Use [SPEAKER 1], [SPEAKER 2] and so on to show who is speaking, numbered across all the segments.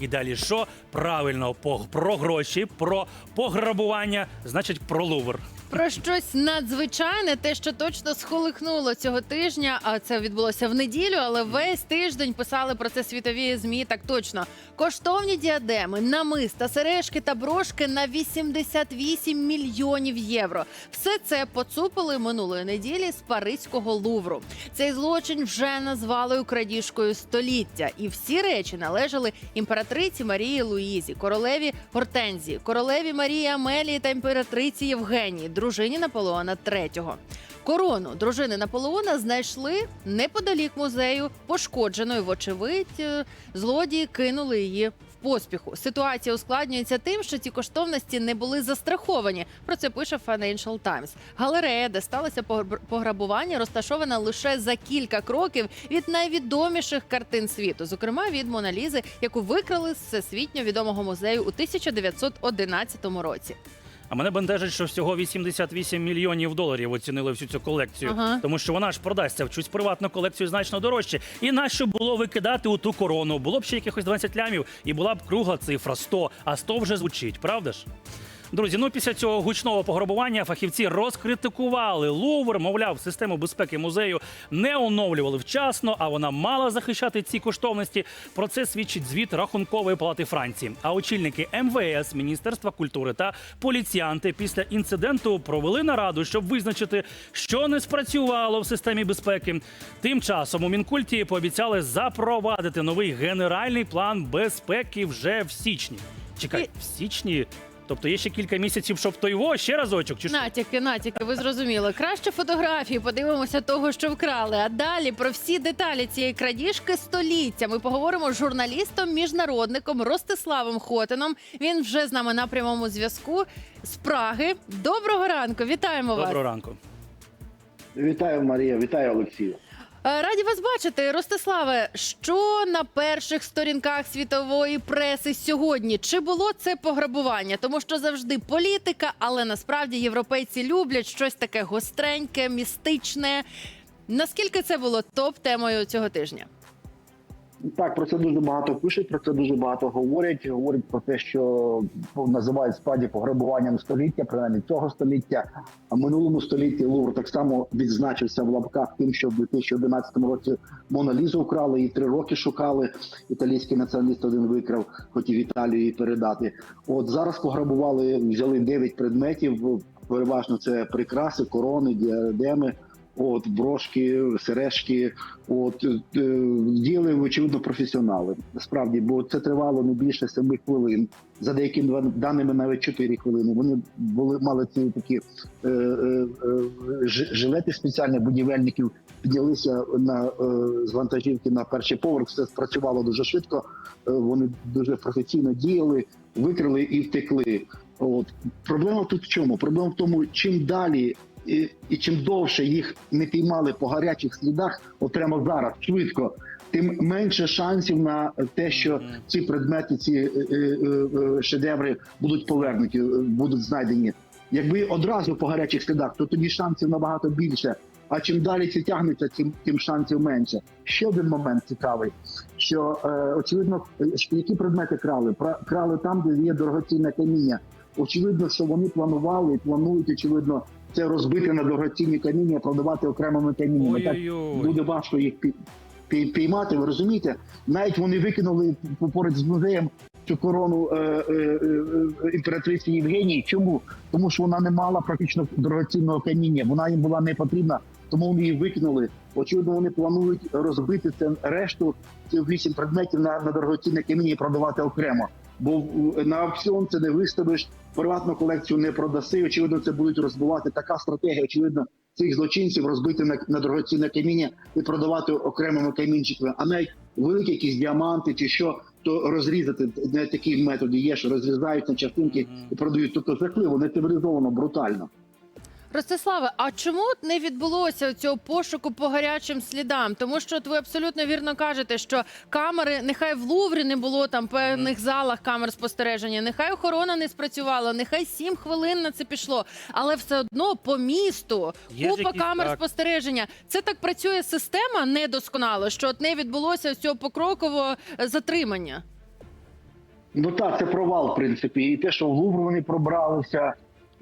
[SPEAKER 1] І далі що? Правильно, по- про гроші, про пограбування, значить про Лувр.
[SPEAKER 2] Про щось надзвичайне, те, що точно схолихнуло цього тижня. А це відбулося в неділю, але весь тиждень писали про це світові змі. Так точно коштовні діадеми, намиста, сережки та брошки на 88 мільйонів євро. Все це поцупили минулої неділі з паризького лувру. Цей злочин вже назвали крадіжкою століття, і всі речі належали імператриці Марії Луїзі, королеві Гортензії, королеві Марії Амелії та імператриці Євгенії, дружині Наполеона III. Корону дружини Наполеона знайшли неподалік музею, пошкодженою, вочевидь, е, злодії кинули її. Поспіху ситуація ускладнюється тим, що ці коштовності не були застраховані. Про це пише Financial Times. Галерея, де сталося пограб- пограбування, розташована лише за кілька кроків від найвідоміших картин світу, зокрема від Моналізи, яку викрали з всесвітньо відомого музею у 1911 році.
[SPEAKER 1] А мене бентежить, що всього 88 мільйонів доларів оцінили всю цю колекцію,
[SPEAKER 2] Ага.
[SPEAKER 1] тому що вона ж продасться в чусь приватну колекцію значно дорожче. І нащо було викидати у ту корону? Було б ще якихось 20 лямів, і була б кругла цифра 100, а 100 вже звучить, правда ж? Друзі, ну після цього гучного пограбування фахівці розкритикували Лувр. Мовляв, систему безпеки музею не оновлювали вчасно, а вона мала захищати ці коштовності. Про це свідчить звіт Рахункової палати Франції. А очільники МВС, Міністерства культури та поліціянти після інциденту провели нараду, щоб визначити, що не спрацювало в системі безпеки. Тим часом у Мінкульті пообіцяли запровадити новий генеральний план безпеки вже в січні. Чекай, в січні. Тобто є ще кілька місяців, щоб то його ще разочок, чи що?
[SPEAKER 2] Натяки, натяки, ви зрозуміли. Краще фотографії, подивимося того, що вкрали. А далі про всі деталі цієї крадіжки століття. Ми поговоримо з журналістом, міжнародником Ростиславом Хотином. Він вже з нами на прямому зв'язку з Праги. Доброго ранку, вітаємо вас.
[SPEAKER 1] Доброго ранку.
[SPEAKER 3] Вітаю, Марія, вітаю, Олексію.
[SPEAKER 2] Е, Раді вас бачити, Ростиславе. Що на перших сторінках світової преси сьогодні? Чи було це пограбування? Тому що завжди політика, але насправді європейці люблять щось таке гостреньке, містичне. Наскільки це було топ-темою цього тижня?
[SPEAKER 3] Так, про це дуже багато пишуть, про це дуже багато говорять. Говорять про те, що ну, називають справді пограбуванням століття, принаймні цього століття. А минулому столітті Лувр так само відзначився в лапках тим, що в 2011 році Моналізу вкрали і три роки шукали. Італійський націоналіст один викрав, хотів Італію передати. От зараз пограбували, взяли 9 предметів. Переважно це прикраси, корони, діадеми. От брошки, сережки, от е, діяли очевидно професіонали. Справді, бо це тривало не більше 7 хвилин. За деякими даними навіть 4 хвилини. Вони були мали ці такі е, е, е, жилети спеціальні будівельників. Піднялися на е, з вантажівки на перший поверх. Все спрацювало дуже швидко. Е, вони дуже професійно діяли, викрили і втекли. От проблема тут в чому? Проблема в тому, чим далі і, і чим довше їх не піймали по гарячих слідах, от прямо зараз швидко, тим менше шансів на те, що ці предмети, ці е, е, е, шедеври будуть повернуті, е, будуть знайдені. Якби одразу по гарячих слідах, то тоді шансів набагато більше. А чим далі це тягнеться, тим, тим шансів менше. Ще один момент цікавий, що е, очевидно, які предмети крали? Крали там, де є дорогоцінне каміння. Очевидно, що вони планували і планують, очевидно, це розбити на дорогоцінні каміння, продавати окремими каміннями. Так буде важко їх пі- пі- піймати. Ви розумієте? Навіть вони викинули поряд з музеєм цю корону е, е, е, імператриці Євгенії. Чому? Тому що вона не мала практично дорогоцінного каміння. Вона їм була не потрібна, тому вони її викинули. Очевидно, вони планують розбити це решту цих вісім предметів на, на дорогоцінне каміння і продавати окремо. Бо на аукціон це не виставиш, приватну колекцію не продаси. Очевидно, це будуть розбивати. Така стратегія. Очевидно, цих злочинців розбити на, на дорогоцінне каміння і продавати окремими камінчиками. А навіть великі якісь діаманти чи що, то розрізати не такі методи є, що розрізають на частинки і продають. Тобто жахливо, не цивілізовано, брутально.
[SPEAKER 2] Ростиславе, а чому не відбулося цього пошуку по гарячим слідам? Тому що от ви абсолютно вірно кажете, що камери, нехай в Луврі не було там певних залах камер спостереження, нехай охорона не спрацювала, нехай сім хвилин на це пішло, але все одно по місту
[SPEAKER 1] Є
[SPEAKER 2] купа
[SPEAKER 1] якісь,
[SPEAKER 2] камер
[SPEAKER 1] так.
[SPEAKER 2] спостереження. Це так працює система недосконало, що от не відбулося цього покрокового е, затримання.
[SPEAKER 3] Ну так, це провал, в принципі. І те, що в Лувр вони пробралися,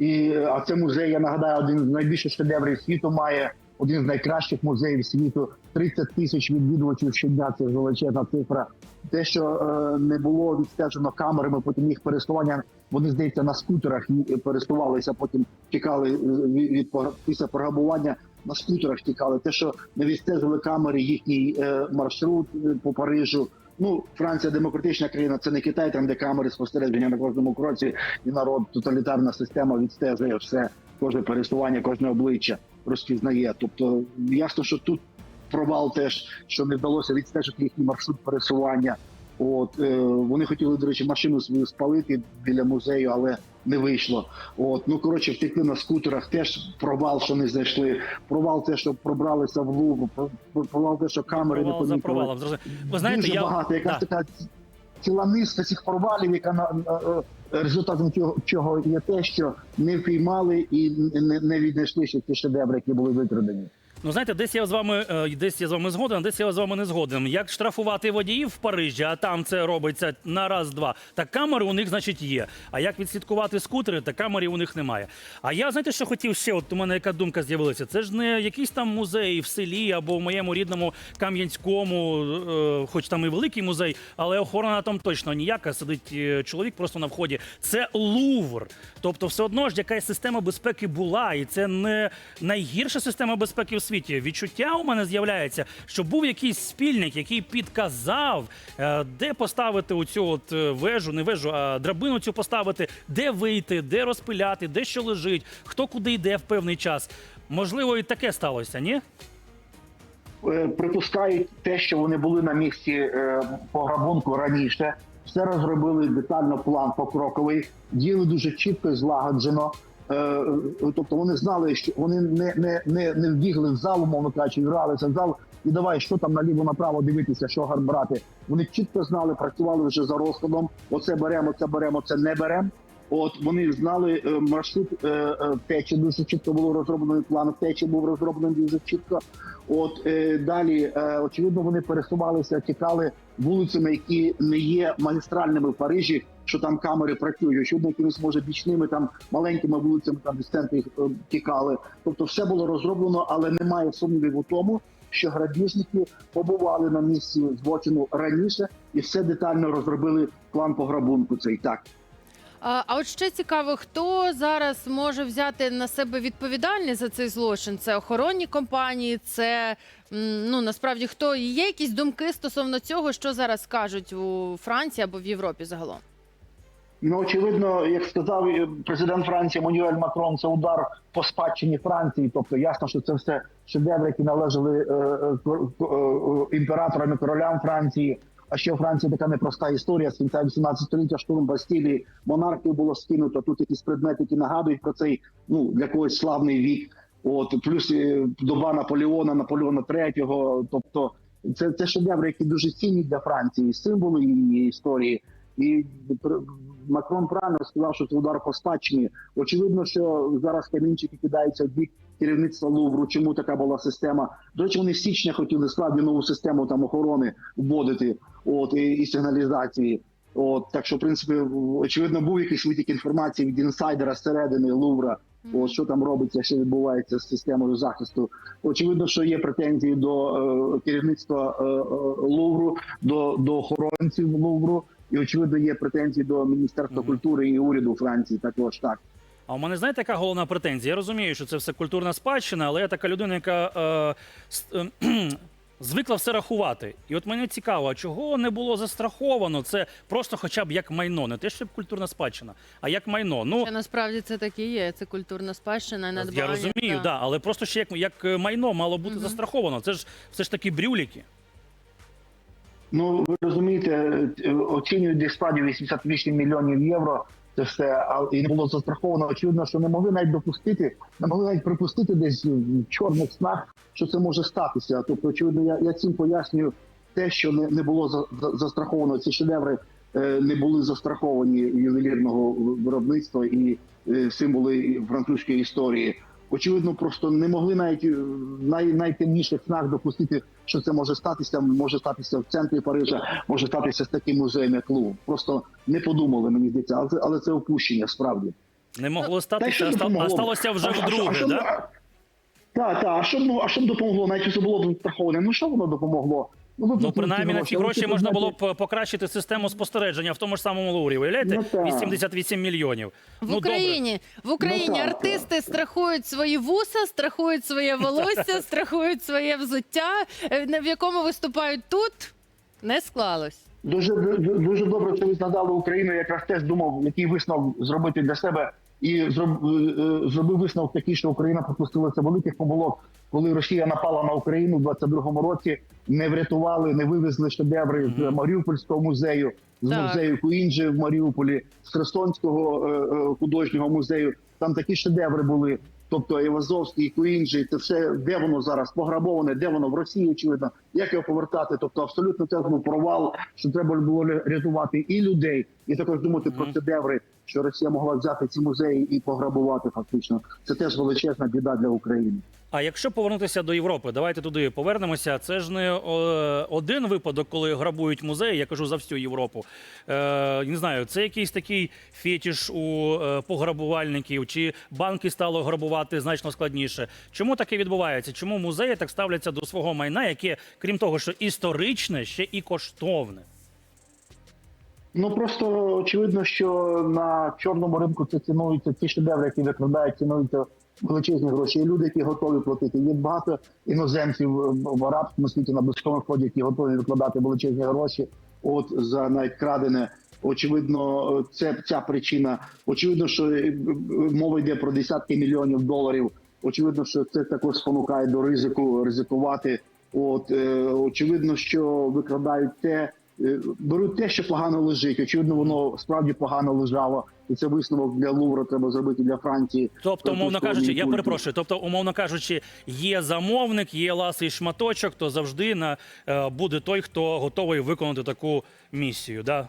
[SPEAKER 3] і а це музей, я нагадаю, один з найбільших шедеврів світу має. Один з найкращих музеїв світу, 30 тисяч відвідувачів щодня. Це величезна цифра. Те, що е, не було відстежено камерами, потім їх пересування. Вони здається на скутерах пересувалися, потім тікали е, від, від після пограбування на скутерах тікали. Те, що не відстежили камери їхній е, маршрут е, по Парижу. Ну, Франція демократична країна, це не Китай, там де камери спостереження на кожному кроці, і народ тоталітарна система відстежує все, кожне пересування, кожне обличчя розпізнає. Тобто ясно, що тут провал теж, що не вдалося відстежити їхній маршрут пересування. От е, вони хотіли, до речі, машину свою спалити біля музею, але не вийшло. От ну коротше, втекли на скутерах. Теж провал, що не знайшли. Провал, те, що пробралися в про- провал, те, що камери
[SPEAKER 1] Провал
[SPEAKER 3] не
[SPEAKER 1] за
[SPEAKER 3] помітили.
[SPEAKER 1] Зрозуміло. Ви знаєте,
[SPEAKER 3] Дуже
[SPEAKER 1] я
[SPEAKER 3] багато, якась
[SPEAKER 1] Да.
[SPEAKER 3] така ціла низка цих провалів, яка на е, результатом чого, чого є те, що не впіймали і не, не віднайшли ще ті шедеври, які були викрадені.
[SPEAKER 1] Ну, знаєте, десь я з вами е, десь я з вами згоден, десь я з вами не згоден. Як штрафувати водіїв в Парижі, а там це робиться на раз-два. Так камери у них, значить, є. А як відслідкувати скутери, так камери у них немає. А я знаєте, що хотів ще? От у мене яка думка з'явилася? Це ж не якийсь там музей в селі або в моєму рідному Кам'янському, е, хоч там і великий музей, але охорона там точно ніяка. Сидить е, чоловік просто на вході. Це Лувр. Тобто, все одно ж якась система безпеки була, і це не найгірша система безпеки в світі. Відчуття у мене з'являється, що був якийсь спільник, який підказав, е, де поставити оцю от е, вежу, не вежу, а драбину цю поставити, де вийти, де розпиляти, де що лежить, хто куди йде в певний час. Можливо, і таке сталося, ні?
[SPEAKER 3] Е, Припускають те, що вони були на місці пограбунку раніше. Все розробили детально план покроковий, діяли дуже чітко і злагоджено. Е, Тобто вони знали, що вони не, не, не, не вбігли в зал, умовно кажучи, гралися в зал і давай, що там наліво направо дивитися, що гар брати. Вони чітко знали, працювали вже за розкладом. Оце беремо, це беремо, це не беремо. От вони знали е, маршрут е, е, втечі, дуже чітко було розроблено план втечі, був розроблений дуже чітко. От далі, очевидно, вони пересувалися, тікали вулицями, які не є магістральними в Парижі, що там камери працюють. Очевидно, якимись може бічними там маленькими вулицями, там в центрі е, тікали. Тобто, все було розроблено, але немає сумнівів у тому, що грабіжники побували на місці злочину раніше і все детально розробили план пограбунку. Цей так.
[SPEAKER 2] А, от ще цікаво, хто зараз може взяти на себе відповідальність за цей злочин? Це охоронні компанії, це ну насправді хто є якісь думки стосовно цього, що зараз кажуть у Франції або в Європі загалом?
[SPEAKER 3] Ну, очевидно, як сказав е, президент Франції Мануель Макрон, це удар по спадщині Франції. Тобто ясно, що це все шедеври, які належали е, е, е, імператорам і королям Франції. А ще у Франції така непроста історія з кінця 18 століття штурм Бастілії, монархію було скинуто. Тут якісь предмети, які нагадують про цей ну для когось славний вік. От плюс е, доба Наполеона, Наполеона третього. Тобто, це, це шедеври, які дуже цінні для Франції, символи її історії. І Макрон правильно сказав, що це удар по спадщині. Очевидно, що зараз камінчики кидаються в бік керівництва Лувру. Чому така була система? До речі, вони з січня хотіли справді нову систему там охорони вводити, от і, і сигналізації. От так що, в принципі, очевидно, був якийсь витік інформації від інсайдера зсередини Лувра. От що там робиться, що відбувається з системою захисту. Очевидно, що є претензії до е, керівництва е, е, Лувру, до, до охоронців Лувру, і очевидно, є претензії до міністерства культури і уряду Франції. Також так.
[SPEAKER 1] А у мене знаєте, яка головна претензія? Я розумію, що це все культурна спадщина, але я така людина, яка е, с- е, кхм, звикла все рахувати. І от мені цікаво, а чого не було застраховано? Це просто хоча б як майно, не те, щоб культурна спадщина, а як майно. Ну
[SPEAKER 2] Що насправді це так і є. Це культурна спадщина і надбання.
[SPEAKER 1] я розумію,
[SPEAKER 2] та-
[SPEAKER 1] да, але просто ще як, як майно мало бути застраховано. Це ж все ж таки брюліки.
[SPEAKER 3] Ну ви розумієте, е, оцінюють десь справді 88 мільйонів євро. Це все а і не було застраховано. Очевидно, що не могли навіть допустити, не могли навіть припустити десь в чорних снах, що це може статися. Тобто, очевидно, я, я цим пояснюю те, що не, не було за, за- застраховано. Ці шедеври е, не були застраховані ювелірного виробництва і е, символи французької історії. Очевидно, просто не могли навіть е, в най, найтемніших снах допустити що це може статися. Може статися в центрі Парижа, може статися з таким музеєм, як Лувр. Просто не подумали, мені здається, але це, але це опущення справді.
[SPEAKER 1] Не могло статися, а а сталося вже
[SPEAKER 3] А- а а
[SPEAKER 1] вдруге,
[SPEAKER 3] що-
[SPEAKER 1] да?
[SPEAKER 3] Так, так. А що б а що б допомогло? Навіть якщо було б страховане, ну що воно допомогло? Виплатили
[SPEAKER 1] Ну, принаймні на ці гроші можна було б покращити систему спостереження в тому ж самому Луврі. Уявляєте?
[SPEAKER 3] Ну, так.
[SPEAKER 1] 88 мільйонів.
[SPEAKER 2] В
[SPEAKER 1] Ну, добре.
[SPEAKER 2] Україні в Україні
[SPEAKER 3] Ну,
[SPEAKER 2] артисти страхують свої вуса, страхують своє волосся, страхують своє взуття. Е, В якому виступають тут, не склалось.
[SPEAKER 3] Дуже дуже- дуже добре, що ви згадали Україну. Я якраз теж думав, який висновок зробити для себе, і е, е, зробив висновок такий, що Україна пропустилася великих помилок, коли Росія напала на Україну в 22-му році. Не врятували, не вивезли шедеври з Маріупольського музею, з
[SPEAKER 2] Так.
[SPEAKER 3] музею Куінджі в Маріуполі, з Херсонського е, художнього музею. Там такі шедеври були. Тобто Івазовський, Куінджі, це все де воно зараз пограбоване, де воно в Росії, очевидно, як його повертати. Тобто, абсолютно це був провал, що треба було рятувати і людей, і також думати про
[SPEAKER 1] Мгм.
[SPEAKER 3] шедеври, що Росія могла взяти ці музеї і пограбувати. Фактично, це теж величезна біда для України.
[SPEAKER 1] А якщо повернутися до Європи, давайте туди повернемося. Це ж не один випадок, коли грабують музеї. Я кажу за всю Європу. Е, не знаю, це якийсь такий фетіш у е, пограбувальників, чи банки стало грабувати значно складніше. Чому таке відбувається? Чому музеї так ставляться до свого майна, яке, крім того, що історичне, ще і коштовне?
[SPEAKER 3] Ну просто очевидно, що на чорному ринку це цінуються ці шедеври, які викрадають, цінуються величезні гроші. Є люди, які готові платити. Є багато іноземців в арабському світі на близькому вході, які готові викладати величезні гроші. От за навіть крадене. Очевидно, це ця причина. Очевидно, що е, мова йде про десятки мільйонів доларів. Очевидно, що це також спонукає до ризику ризикувати. От е, очевидно, що викрадають те, е, беруть те, що погано лежить. Очевидно, воно справді погано лежало, і це висновок для Лувра треба зробити для Франції.
[SPEAKER 1] Тобто, умовно кажучи, я перепрошую. Тобто, умовно кажучи, є замовник, є ласий шматочок, то завжди на е, буде той, хто готовий виконати таку місію, да?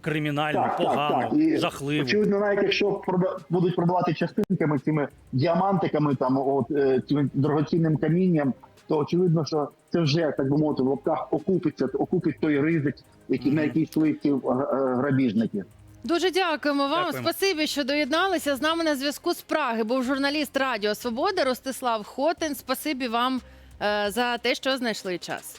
[SPEAKER 1] кримінальну, погану,
[SPEAKER 3] І,
[SPEAKER 1] жахливу.
[SPEAKER 3] Очевидно, навіть якщо будуть продавати частинками цими діамантиками, там от е, цим дорогоцінним камінням, то очевидно, що це вже так би мовити в лапках окупиться, окупить той ризик, який на
[SPEAKER 1] якій
[SPEAKER 3] який йшли ці е, е, грабіжники.
[SPEAKER 2] Дуже дякуємо вам.
[SPEAKER 1] Дякуємо.
[SPEAKER 2] Спасибі, що доєдналися. З нами на зв'язку з Праги був журналіст Радіо Свобода Ростислав Хотин. Спасибі вам е, за те, що знайшли час.